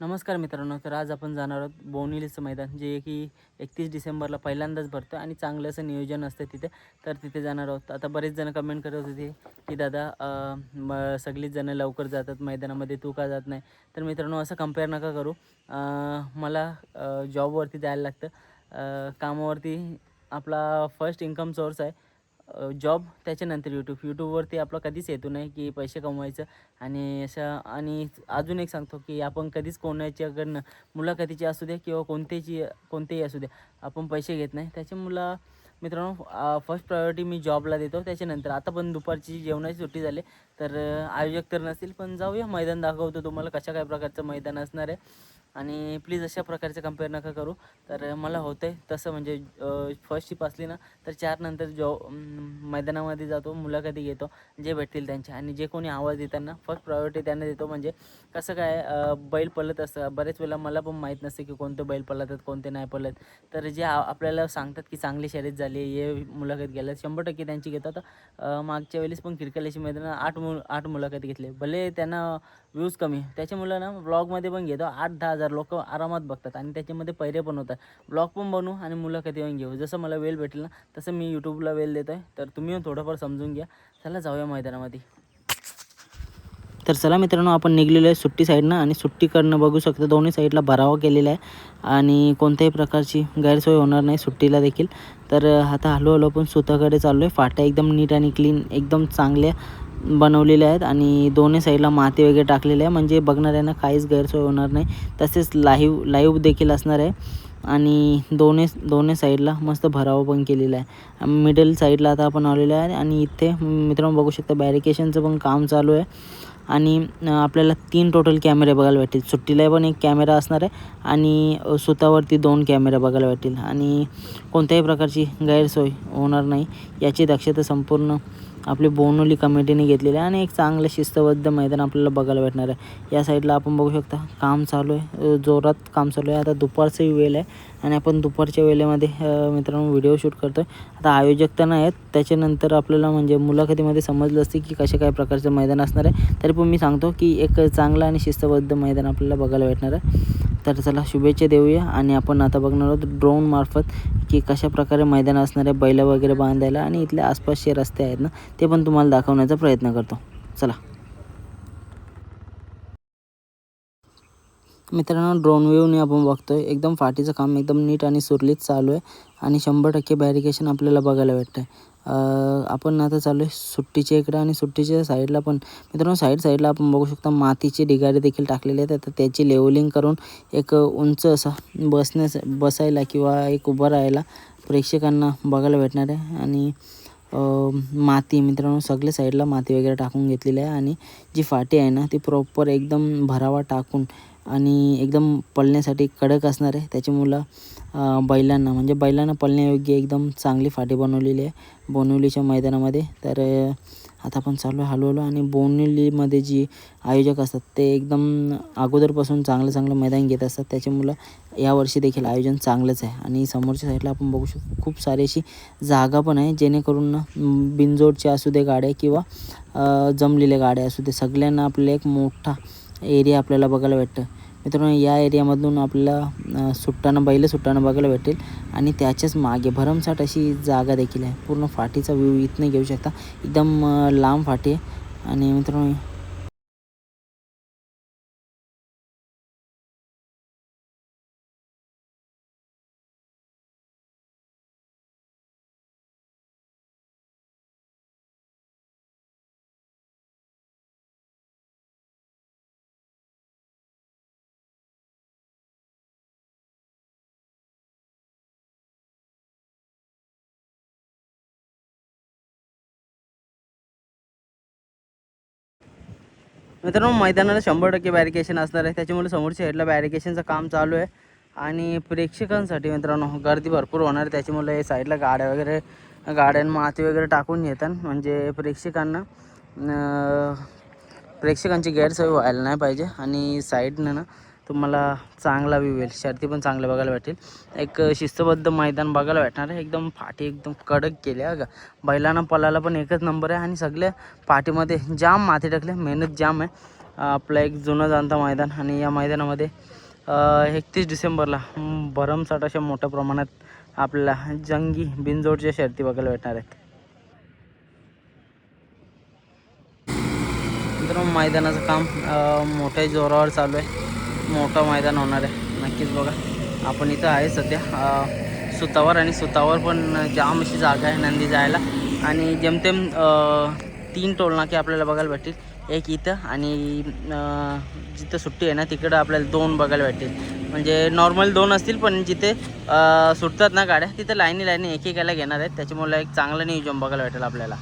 नमस्कार मित्रांनो तर आज आपण जाणार आहोत बोनिलीचं मैदान जे की एकतीस डिसेंबरला पहिल्यांदाच भरतं आणि चांगलं असं नियोजन असतं तिथे. तर तिथे जाणार आहोत. आता बरेच जण कमेंट करत होते की दादा मग म सगळीच जणं लवकर जातात मैदानामध्ये तू का जात नाही? तर मित्रांनो असं कंपेअर नका करू. मला जॉबवरती जायला लागतं. कामावरती आपला फर्स्ट इन्कम सोर्स आहे. जॉब त्याच्यानंतर यूट्यूब यूट्यूबवरती आपला कधीच येतो नाही की पैसे कमवायचं. आणि असं आणि अजून एक सांगतो की आपण कधीच कोणाच्याकडनं मुलाखतीची असू दे किंवा कोणतेची कोणतेही असू दे आपण पैसे घेत नाही. त्याच्यामुळं मित्रांनो फर्स्ट प्रायोरिटी मी जॉबला देतो. त्याच्यानंतर आता पण दुपारची जेवणाची सुट्टी झाली. तर आयोजक तर नसतील पण जाऊया. मैदान दाखवतो तुम्हाला कशा काय प्रकारचं मैदान असणार आहे. आणि प्लीज अशा प्रकारचे कंपेअर नका करू. तर मला होतं आहे तसं म्हणजे फर्स्ट शिप असली ना तर चार नंतर जॉ मैदानामध्ये जातो मुलाखती घेतो जे भेटतील त्यांच्या. आणि जे कोणी आवाज देताना फर्स्ट प्रायोरिटी त्यांना देतो. म्हणजे कसं काय बैल पळत असतं बरेच वेळेला मला पण माहीत नसते की कोणते बैल पळतात कोणते नाही पळत. तर जे आपल्याला सांगतात की चांगली शर्यत झाली हे मुलाखत घ्यायला. शंभर टक्के त्यांची घेतात. मागच्या वेळेस पण खिडकल्याची मैदानात आठ मु आठ मुलाखती घेतले. भले त्यांना व्ह्यूज कमी त्याच्यामुळं ना ब्लॉगमध्ये पण घेतो. आठ दहा हजार लोक आरामात बघतात आणि त्याच्यामध्ये पैरे पण होतात. ब्लॉग पण बनवू आणि मुलाखती येऊन घेऊ. जसं मला वेळ भेटेल ना तसं मी यूट्यूबला वेळ देतो आहे तर तुम्ही थोडंफार समजून घ्या. चला जाऊया मैदानामध्ये. तर चला मित्रांनो आपण निघलेलो आहे सुट्टी साईडनं आणि सुट्टीकडनं बघू शकतो. दोन्ही साईडला भरावा केलेला आहे. आणि कोणत्याही प्रकारची गैरसोय होणार नाही सुट्टीला देखील. तर आता हळूहळू पण आपण सुताकडे चाललो आहे फाट्या एकदम नीट आणि क्लीन एकदम चांगल्या बनवलेले आहेत आणि दोन्ही साईडला माती वगैरे टाकलेली आहे. म्हणजे बघणाऱ्यांना काहीच गैरसोय होणार नाही. तसेच लाईव्ह लाईव्ह देखील असणार आहे. आणि दोन्ही दोन्ही साईडला मस्त भरावं पण केलेला आहे. मिडल साईडला आता आपण आलेलो आहे आणि इथे मित्रांनो बघू शकता बॅरिकेशनचं पण काम चालू आहे. आणि आपल्याला तीन टोटल कॅमेरे बघायला भेटतील. सुट्टीला पण एक कॅमेरा असणार आहे आणि सुतावरती दोन कॅमेरे बघायला भेटतील. आणि कोणत्याही प्रकारची गैरसोय होणार नाही. याची दक्षता संपूर्ण आपली बोनोली कमिटीने घेतलेली आहे आणि एक चांगलं शिस्तबद्ध मैदान आपल्याला बघायला भेटणार आहे. या साईडला आपण बघू शकता काम चालू आहे. जोरात काम चालू आहे. आता दुपारचंही वेळ आहे आणि आपण दुपारच्या वेळेमध्ये मित्रांनो व्हिडिओ शूट करतो आहे आता आयोजक तर नाही आहेत त्याच्यानंतर आपल्याला म्हणजे मुलाखतीमध्ये समजलं असते की कशा काय प्रकारचं मैदान असणार आहे. तरी पण मी सांगतो की एक चांगलं आणि शिस्तबद्ध मैदान आपल्याला बघायला भेटणार आहे. तर चला शुभेच्छा देऊया. आणि आपण आता बघणार आहोत ड्रोन मार्फत की कशा प्रकारे मैदान असणाऱ्या बैलं वगैरे बांधायला आणि इथल्या आसपासचे रस्ते आहेत ना ते पण तुम्हाला दाखवण्याचा प्रयत्न करतो. चला. मित्रांनो ड्रोन व्ह्यूने आपण बघतोय. एकदम फाटीचं काम एकदम नीट आणि सुरळीत चालू आहे आणि शंभर टक्के बॅरिकेशन आपल्याला बघायला भेटतं आहे आपण आता चालू आहे सुट्टीच्या इकडं आणि सुट्टीच्या साईडला पण. मित्रांनो साईड साईडला आपण बघू शकता मातीचे ढिगारे देखील टाकलेले आहेत. आता त्याची लेवलिंग करून एक उंच असा बसण्यास बसायला किंवा एक उभं राहायला प्रेक्षकांना बघायला भेटणार आहे. आणि माती मित्रांनो सगळ्या साईडला माती वगैरे टाकून घेतलेली आहे. आणि जी फाटी आहे ना ती प्रॉपर एकदम भरावा टाकून आणि एकदम पळण्यासाठी कडक असणार आहे. त्याच्यामुळं बैलांना म्हणजे बैलांना पळण्यायोग्य एकदम चांगली फाटी बनवलेली आहे. बोनिवलीच्या मैदानामध्ये. तर आता आपण चालू आहे हळूहळू आणि बोनिवलीमध्ये जी आयोजक असतात ते एकदम अगोदरपासून चांगलं चांगलं मैदान घेत असतात. त्याच्यामुळं यावर्षी देखील आयोजन चांगलंच आहे. आणि समोरच्या साईडला आपण बघू शकतो खूप सारी अशी जागा पण आहे. जेणेकरून बिनजोडच्या असू दे गाड्या किंवा जमलेल्या गाड्या असू दे सगळ्यांना आपल्याला एक मोठा एरिया आपल्याला बघायला भेटतं. मित्रांनो या एरियामधून आपल्याला अ, सुट्टानं बैल सुट्टानं बघायला भेटेल आणि त्याच्याच मागे भरमसाठ अशी जागा देखील आहे. पूर्ण फाटीचा व्ह्यू इथनं घेऊ शकता. एकदम लांब फाटी आहे. आणि मित्रांनो मित्रांनो मैदानाला शंभर टक्के बॅरिकेशन असणार आहे. त्याच्यामुळे समोरच्या हेडला बॅरिकेशनचं काम चालू आहे. आणि प्रेक्षकांसाठी मित्रांनो गर्दी भरपूर होणार आहे. त्याच्यामुळे साईडला गाड्या वगैरे गाड्यां माती वगैरे टाकून येतात म्हणजे प्रेक्षकांना प्रेक्षकांची गैरसोय व्हायला नाही पाहिजे. आणि साईडनं ना तुम्हाला चांगला व्ह्यू येईल. शर्ती पण चांगलं बघायला भेटेल. एक शिस्तबद्ध मैदान बघायला भेटणार आहे. एकदम फाटी एकदम कडक केली आहे का बैलांना पळायला पण एकच नंबर आहे आणि सगळ्या पाठीमध्ये जाम माथे टाकले मेहनत जाम आहे. आपलं एक जुनं जाणता मैदान आणि या मैदानामध्ये एकतीस डिसेंबरला भरमसाट भरमसाठ अशा मोठ्या प्रमाणात आपल्याला जंगी बिनजोडच्या शर्ती बघायला भेटणार आहेत. मित्रांनो मैदानाचं काम मोठ्या जोरावर चालू आहे. मोठं मैदान होणार आहे. नक्कीच बघा. आपण इथं आहे सध्या. सुतावर आणि सुतावर पण जाम अशी जागा आहे नंदी जायला. आणि जेमतेम तीन टोलनाके आपल्याला बघायला भेटतील. एक इथं आणि जिथं सुट्टी आहे ना तिकडं आपल्याला दोन बघायला भेटतील. म्हणजे नॉर्मल दोन असतील पण जिथे सुटतात ना गाड्या तिथं लाईनी लाईनी एकेकाला घेणार आहेत. त्याच्यामुळे एक चांगलं नियोजन बघायला भेटेल आपल्याला.